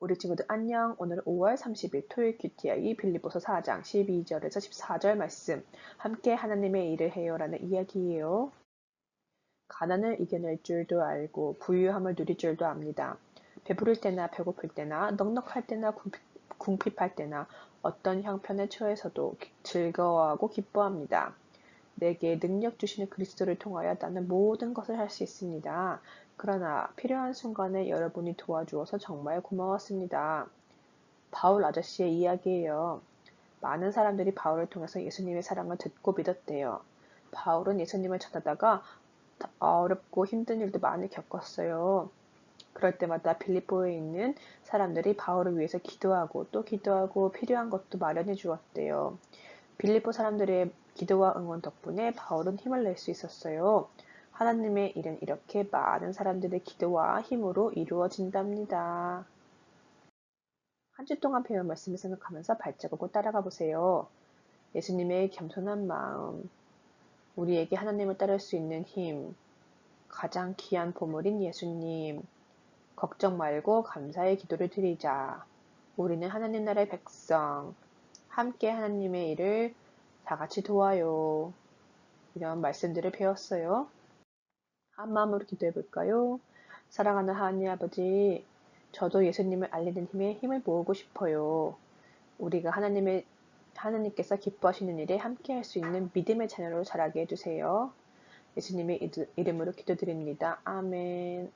우리 친구들 안녕. 오늘 5월 30일 토요일 QTI 빌리보서 4장 12절에서 14절 말씀. 함께 하나님의 일을 해요라는 이야기예요. 가난을 이겨낼 줄도 알고 부유함을 누릴 줄도 압니다. 배부를 때나 배고플 때나 넉넉할 때나 궁핍할 때나 어떤 형편에 처해서도 즐거워하고 기뻐합니다. 내게 능력 주시는 그리스도를 통하여 나는 모든 것을 할 수 있습니다. 그러나 필요한 순간에 여러분이 도와주어서 정말 고마웠습니다. 바울 아저씨의 이야기예요. 많은 사람들이 바울을 통해서 예수님의 사랑을 듣고 믿었대요. 바울은 예수님을 전하다가 어렵고 힘든 일도 많이 겪었어요. 그럴 때마다 빌립보에 있는 사람들이 바울을 위해서 기도하고 또 기도하고 필요한 것도 마련해 주었대요. 빌립보 사람들의 기도와 응원 덕분에 바울은 힘을 낼 수 있었어요. 하나님의 일은 이렇게 많은 사람들의 기도와 힘으로 이루어진답니다. 한 주 동안 배운 말씀을 생각하면서 발자국을 따라가 보세요. 예수님의 겸손한 마음, 우리에게 하나님을 따를 수 있는 힘, 가장 귀한 보물인 예수님, 걱정 말고 감사의 기도를 드리자. 우리는 하나님 나라의 백성, 함께 하나님의 일을 다 같이 도와요. 이런 말씀들을 배웠어요. 한 마음으로 기도해 볼까요? 사랑하는 하나님 아버지, 저도 예수님을 알리는 힘에 힘을 모으고 싶어요. 우리가 하나님의 하나님께서 기뻐하시는 일에 함께 할 수 있는 믿음의 자녀로 자라게 해주세요. 예수님의 이름으로 기도드립니다. 아멘.